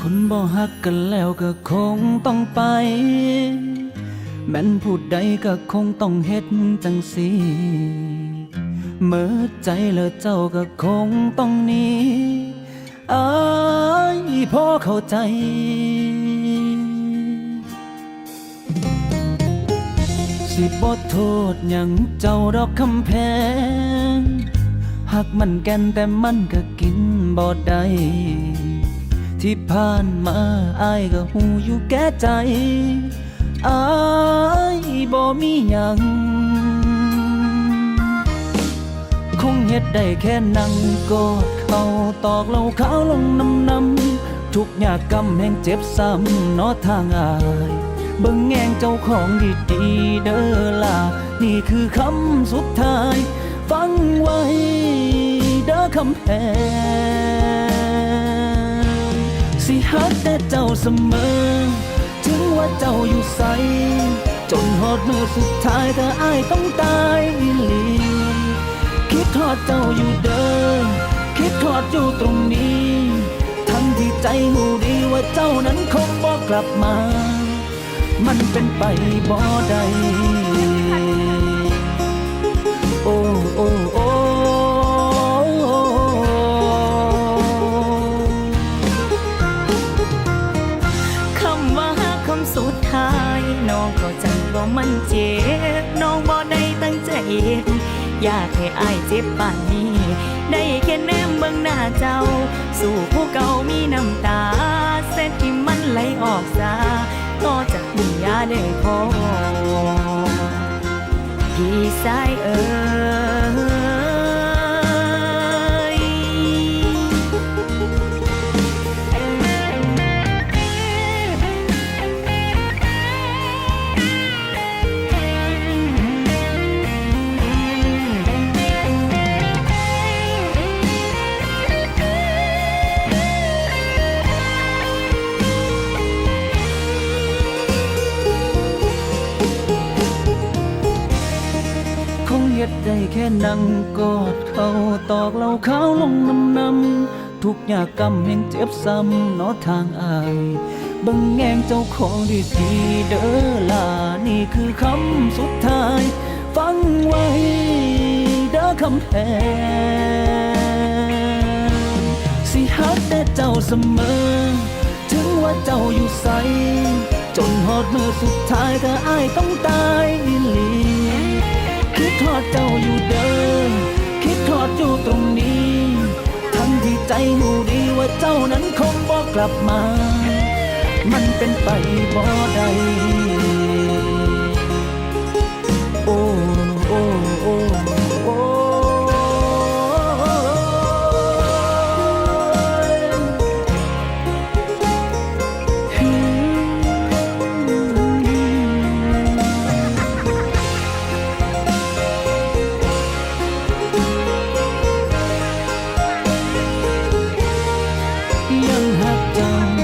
คนบ่ฮักกันแล้วก็คงต้องไป แม่นพูดใดก็คงต้องเฮ็ดจังสีเมื่อใจแล้วเจ้าก็คงต้องหนีอายพอเข้าใจสิบ่โทษหยังเจ้าดอกคำแพงหักมันแก่นแต่มันก็กินบ่ได้ ที่ผ่านมาอายก็หูอยู่แก่ใจอายบ่มีหยัง คงเฮ็ดได้แค่นั่งกอดเขาตอกเหล่าขาวลงน้ำน้ำทุกอยากกำแห่งเจ็บซ้ำนอทางอายเบิ่งแงงเจ้าของดีๆเด้อล่ะนี่คือคำสุดท้าย ฟังไว้เด้อคำแพง สิฮักแต่เจ้าเสมอ ถึงว่าเจ้าอยู่ใส จนหอดมือสุดท้ายถ้าอายต้องตายอีหลีคิดทอดเจ้าอยู่เดิมคิดทอดอยู่ตรงนี้ ทั้งที่ใจหูดีว่าเจ้านั้นคงบอกกลับมา มันเป็นไปบ่ได้ ทายน้องก็จังว่ามันเจ็บ น้องบ่ได้ตั้งใจเฮ็ดอยากให้อายเจ็บป่านนี้ ได้แค่แนมเบิ่งหน้าเจ้า สู่ผู้เก่ามีน้ำตา เส้นที่มันไหลออกซาต่อจากนี้ยาได้พอพี่สายเอ่ย คงเฮ็ดได้แค่นั่งกอดเขาตอกเหล่าขาวลงน้ำน้ำทุกอยากกำแห่งเจ็บซ้ำนอทางอายบังแงงเจ้าของดีดีเด้อล่ะนี่คือคำสุดท้าย ฟังไว้เด้อคำแพงสิฮักแต่เจ้าเสมอ ถึงว่าเจ้าอยู่ใสจนหอดมือสุดท้ายถ้าอายต้องตายอีหลี เจ้าอยู่เดิมคิดทอดอยู่ตรงนี้ทั้งที่ใจหูดีว่าเจ้านั้นคงบอกกลับมา มันเป็นไปบ่ได้ ยังหักเจ้า